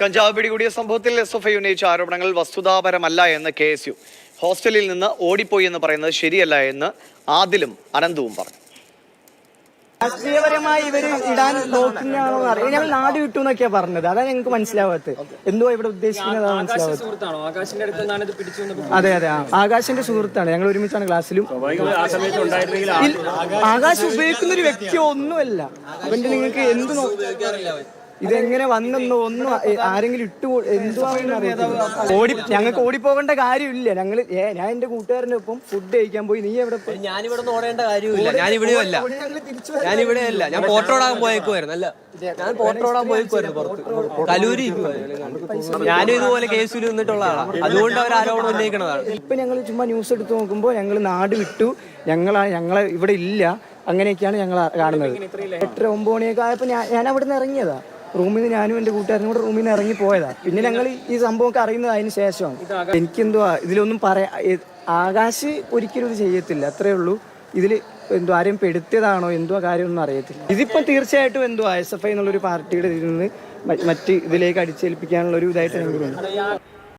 കഞ്ചാവ് പിടികൂടിയ സംഭവത്തിൽ എസ് എഫ് ഐ ഉന്നയിച്ച ആരോപണങ്ങൾ വസ്തുതാപരമല്ല എന്ന് കെ എസ് യു. ഹോസ്റ്റലിൽ നിന്ന് ഓടിപ്പോയി എന്ന് പറയുന്നത് ശരിയല്ല എന്ന് ആദിലും അനന്തവും പറഞ്ഞു. രാഷ്ട്രീയപരമായി ഇവർ ഇടാൻ നോക്കുന്നതാണോ അറിയാം ഞങ്ങൾ നാട് വിട്ടു എന്നൊക്കെയാ പറഞ്ഞത്. അതാണ് ഞങ്ങൾക്ക് മനസ്സിലാവാത്തത്. എന്തോ ഇവിടെ ഉദ്ദേശിക്കുന്നത് മനസ്സിലാവാത്തത്. സുഹൃത്താണോ? ആകാശിന്റെ അടുത്ത് നിന്നാണ് ഇത് പിടിച്ചു അതെ അതെ. ആകാശന്റെ സുഹൃത്താണ്. ഞങ്ങൾ ഒരുമിച്ചാണ് ക്ലാസ്സിലും. ആകാശം ഉപയോഗിക്കുന്ന ഒരു വ്യക്തി ഒന്നുമല്ല അവന്റെ നിങ്ങൾക്ക് എന്ത് നോ- ഇതെങ്ങനെ വന്നെന്നോ ഒന്നും ആരെങ്കിലും ഇട്ടു എന്തുവാണെന്ന് ഓടി ഞങ്ങൾക്ക് ഓടിപ്പോകേണ്ട കാര്യമില്ല. ഞങ്ങൾ ഞാൻ എന്റെ കൂട്ടുകാരന്റെ ഒപ്പം ഫുഡ് കഴിക്കാൻ പോയി. നീ എവിടെ പോയി? ഞാനിവിടെ നിന്ന് ഓടേണ്ട കാര്യമില്ല. ഞാൻ ഇവിടെയും അല്ല. ഞാൻ ഇവിടെ അല്ല. ഞാൻ പോട്ടോടാൻ പോയേക്കുമായിരുന്നു അല്ല ഞാൻ പോട്ടോടാൻ പോയേക്കുമായിരുന്നു പുറത്ത്. കലൂരി. ഞാനും ഇതുപോലെ കേസിൽ നിന്നിട്ടുള്ള ആളാണ് അതുകൊണ്ട് അവർ ആരോപണം ഉന്നയിക്കുന്നതാണ് ഇപ്പൊ ഞങ്ങൾ ചുമ്മാ ന്യൂസ് എടുത്ത് നോക്കുമ്പോൾ ഞങ്ങൾ നാട് വിട്ടു. ഞങ്ങളാ ഞങ്ങളെ ഇവിടെ ഇല്ല. അങ്ങനെയൊക്കെയാണ് ഞങ്ങൾ കാണുന്നത്. എട്ടര ഒമ്പത് മണിയൊക്കെ ആയപ്പോൾ ഞാൻ ഞാൻ അവിടെ നിന്ന് ഇറങ്ങിയതാ. റൂമിൽ നിന്ന് ഞാനും എന്റെ കൂട്ടുകാരനും കൂടെ റൂമിൽ നിന്ന് ഇറങ്ങി പോയതാ. പിന്നെ ഞങ്ങൾ ഈ സംഭവമൊക്കെ അറിയുന്നത് അതിന് ശേഷമാണ്. എനിക്കെന്തുവാ ഇതിലൊന്നും പറയാ ആകാശ് ഒരിക്കലും ഇത് ചെയ്യത്തില്ല. അത്രേ ഉള്ളൂ. ഇതിൽ എന്തോ ആരെയും പെടുത്തിയതാണോ എന്തോ കാര്യമൊന്നും അറിയത്തില്ല. ഇതിപ്പം തീർച്ചയായിട്ടും എന്തോ എസ് എഫ് ഐ എന്നുള്ളൊരു പാർട്ടിയുടെ ഇതിൽ നിന്ന് മറ്റ് ഇതിലേക്ക് അടിച്ചേൽപ്പിക്കാനുള്ള ഒരു ഇതായിട്ട് എനിക്ക് തോന്നുന്നു